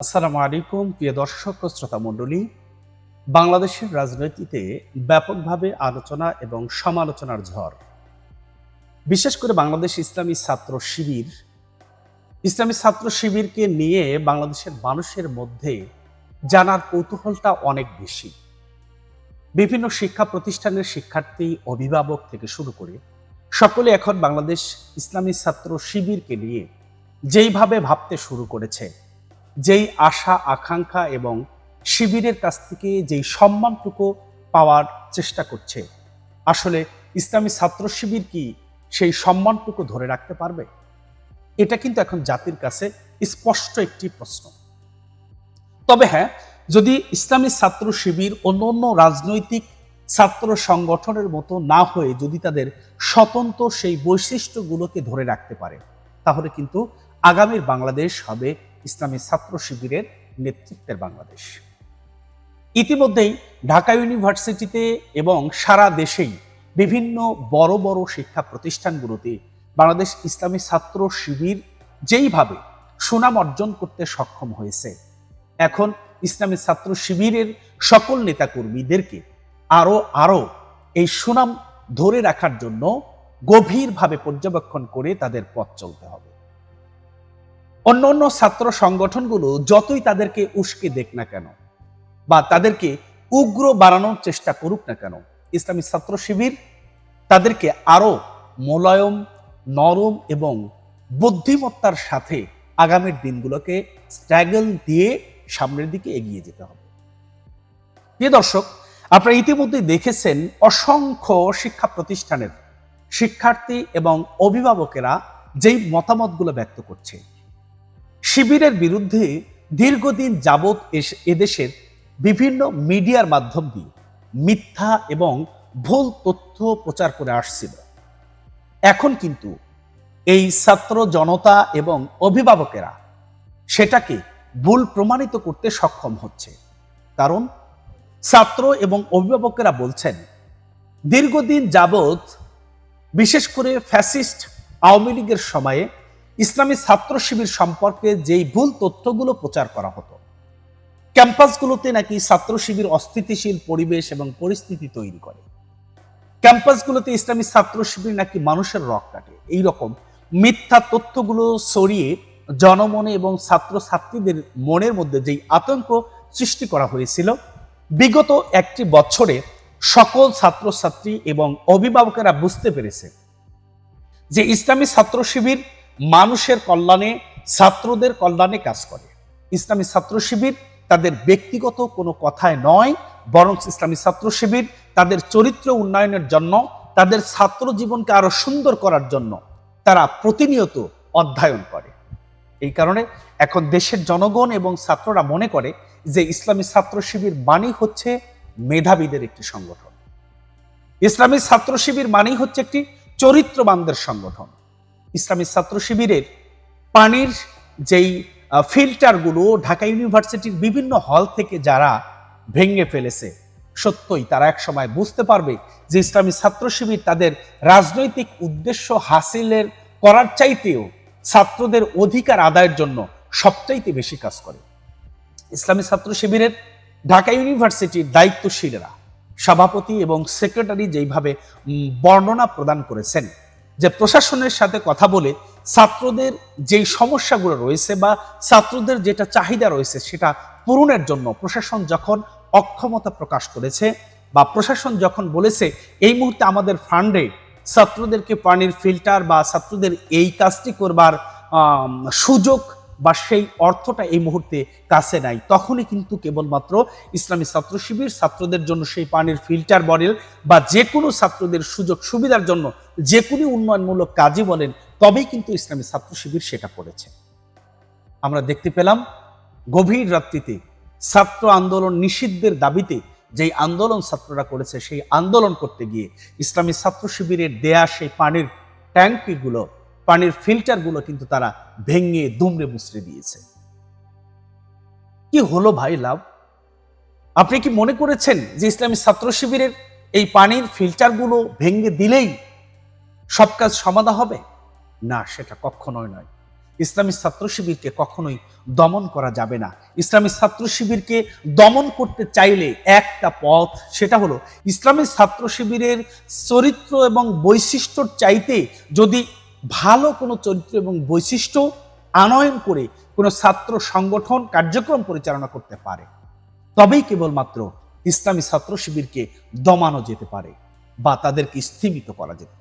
আসসালামু আলাইকুম, প্রিয় দর্শক শ্রোতা মণ্ডলী বাংলাদেশের রাজনীতিতে ব্যাপকভাবে আলোচনা এবং সমালোচনার ঝড়। বিশেষ করে বাংলাদেশ ইসলামী ছাত্র শিবির। ইসলামী ছাত্র শিবিরকে নিয়ে বাংলাদেশের মানুষের মধ্যে জানার কৌতূহলটা অনেক বেশি। বিভিন্ন শিক্ষা প্রতিষ্ঠানের শিক্ষার্থী, অভিভাবক থেকে শুরু করে সকলে এখন বাংলাদেশ ইসলামী ছাত্র শিবিরকে নিয়ে যেইভাবে ভাবতে শুরু করেছে যেই আশা, আকাঙ্ক্ষা এবং শিবিরের কাছ থেকে যেই সম্মানটুকু পাওয়ার চেষ্টা করছে, আসলে ইসলামী ছাত্র শিবির কি সেই সম্মানটুকু ধরে রাখতে পারবে? এটা কিন্তু এখন জাতির কাছে স্পষ্ট একটি প্রশ্ন। তবে হ্যাঁ যদি ইসলামী ছাত্র শিবির অন্য অন্য রাজনৈতিক ছাত্র সংগঠনের মতো না হয়ে যদি তাদের স্বতন্ত্র সেই বৈশিষ্ট্যগুলোকে ধরে রাখতে পারে, তাহলে কিন্তু আগামীর বাংলাদেশ হবে ইসলামী ছাত্র শিবিরের নেতৃত্বের বাংলাদেশ। ইতিমধ্যেই ঢাকা ইউনিভার্সিটিতে এবং সারা দেশেই বিভিন্ন বড় বড় শিক্ষা প্রতিষ্ঠানগুলোতে বাংলাদেশ ইসলামী ছাত্র শিবির যেইভাবে সুনাম অর্জন করতে সক্ষম হয়েছে, এখন ইসলামী ছাত্র শিবিরের সকল নেতাকর্মীদেরকে আরও আরও এই সুনাম ধরে রাখার জন্য গভীরভাবে পর্যবেক্ষণ করে তাদের পথ চলতে হবে। অন্য অন্য ছাত্র সংগঠনগুলো যতই তাদেরকে উস্কে দেখ না কেন, বা তাদেরকে উগ্র বাড়ানোর চেষ্টা করুক না কেন, ইসলামী ছাত্র শিবির তাদেরকে আরও মোলায়ম, নরম এবং বুদ্ধিমত্তার সাথে আগামীর দিনগুলোকে স্ট্রাগল দিয়ে সামনের দিকে এগিয়ে যেতে হবে। প্রিয় দর্শক, আপনারা ইতিমধ্যে দেখেছেন অসংখ্য শিক্ষা প্রতিষ্ঠানের শিক্ষার্থী এবং অভিভাবকেরা যেই মতামতগুলো ব্যক্ত করছে। শিবিরের বিরুদ্ধে দীর্ঘদিন যাবৎ এদেশের বিভিন্ন মিডিয়ার মাধ্যম দিয়ে মিথ্যা এবং ভুল তথ্য প্রচার করে আসছিল। এখন কিন্তু এই ছাত্র জনতা এবং অভিভাবকেরা সেটাকে ভুল প্রমাণিত করতে সক্ষম হচ্ছে। কারণ ছাত্র এবং অভিভাবকেরা বলছেন, দীর্ঘদিন যাবৎ বিশেষ করে ফ্যাসিস্ট আওয়ামী লীগের সময়ে ইসলামী ছাত্র শিবির সম্পর্কে যেই ভুল তথ্যগুলো প্রচার করা হতো, ক্যাম্পাসগুলোতে নাকি ছাত্র শিবির অস্থিতিশীল পরিবেশ এবং পরিস্থিতি তৈরি করে। ক্যাম্পাসগুলোতে ইসলামী ছাত্র শিবির নাকি মানুষের রক কাটে। এইরকম মিথ্যা তথ্যগুলো সরিয়ে জনমনে এবং ছাত্র ছাত্রীদের মনের মধ্যে যেই আতঙ্ক সৃষ্টি করা হয়েছিল, বিগত একটি বছরে সকল ছাত্রছাত্রী এবং অভিভাবকেরা বুঝতে পেরেছে যে ইসলামী ছাত্র শিবির মানুষের কল্যাণে, ছাত্রদের কল্যাণে কাজ করে। ইসলামী ছাত্র শিবির তাদের ব্যক্তিগত কোনো কথায় নয়, বরং ইসলামী ছাত্র শিবির তাদের চরিত্র উন্নয়নের জন্য, তাদের ছাত্র জীবনকে আরও সুন্দর করার জন্য তারা প্রতিনিয়ত অধ্যয়ন করে। এই কারণে এখন দেশের জনগণ এবং ছাত্ররা মনে করে যে ইসলামী ছাত্র শিবির মানেই হচ্ছে মেধাবীদের একটি সংগঠন। ইসলামী ছাত্র শিবির মানেই হচ্ছে একটি চরিত্রবানদের সংগঠন। ইসলামী ছাত্র শিবিরের পানির যেই ফিল্টারগুলো ঢাকা ইউনিভার্সিটির বিভিন্ন হল থেকে যারা ভেঙে ফেলেছে, সত্যই তারা এক সময় বুঝতে পারবে যে ইসলামী ছাত্র শিবির তাদের রাজনৈতিক উদ্দেশ্য হাসিলের করার চাইতেও ছাত্রদের অধিকার আদায়ের জন্য সবচাইতে বেশি কাজ করে। ইসলামী ছাত্র শিবিরের ঢাকা ইউনিভার্সিটির দায়িত্বশীলরা, সভাপতি এবং সেক্রেটারি যেইভাবে বর্ণনা প্রদান করেছেন যে প্রশাসনের সাথে কথা বলে ছাত্রদের যেই সমস্যাগুলো রয়েছে বা ছাত্রদের যেটা চাহিদা রয়েছে সেটা পূরণের জন্য প্রশাসন যখন অক্ষমতা প্রকাশ করেছে বা প্রশাসন যখন বলেছে, এই মুহূর্তে আমাদের ফান্ডে ছাত্রদেরকে পানির ফিল্টার বা ছাত্রদের এই কাজটি করবার সুযোগ বা সেই অর্থটা এই মুহূর্তে কাছে নাই। তখনই কিন্তু কেবলমাত্র ইসলামী ছাত্র শিবির ছাত্রদের জন্য সেই পানির ফিল্টার বলেন বা যে কোনো ছাত্রদের সুযোগ সুবিধার জন্য যে কোনো উন্নয়নমূলক কাজই বলেন, তবেই কিন্তু ইসলামী ছাত্র শিবির সেটা করেছে। আমরা দেখতে পেলাম গভীর রাত্রিতে ছাত্র আন্দোলন নিষিদ্ধের দাবিতে যেই আন্দোলন ছাত্ররা করেছে, সেই আন্দোলন করতে গিয়ে ইসলামী ছাত্র শিবিরের দেয়া সেই পানির ট্যাঙ্কিগুলো পানির ফিল্টারগুলো কিন্তু তারা ভেঙে, দুমড়ে, মুচড়ে দিয়েছে। কি হলো ভাই লাভ? আপনি কি মনে করেছেন যে ইসলামী ছাত্র শিবিরের এই পানির ফিল্টারগুলো ভেঙে দিলেই সব কাজ সমাধা হবে? না, সেটা কখনোই নয়। ইসলামী ছাত্র শিবিরকে কখনোই দমন করা যাবে না। ইসলামী ছাত্র শিবিরকে দমন করতে চাইলে একটা পথ, সেটা হলো ইসলামী ছাত্র শিবিরের চরিত্র এবং বৈশিষ্ট্যর চাইতে যদি ভালো কোনো চরিত্র এবং বৈশিষ্ট্য আনয়ন করে কোনো ছাত্র সংগঠন কার্যক্রম পরিচালনা করতে পারে। তবেই কেবলমাত্র ইসলামী ছাত্র শিবিরকে দমানো যেতে পারে বা তাদেরকে স্থিমিত করা যেতে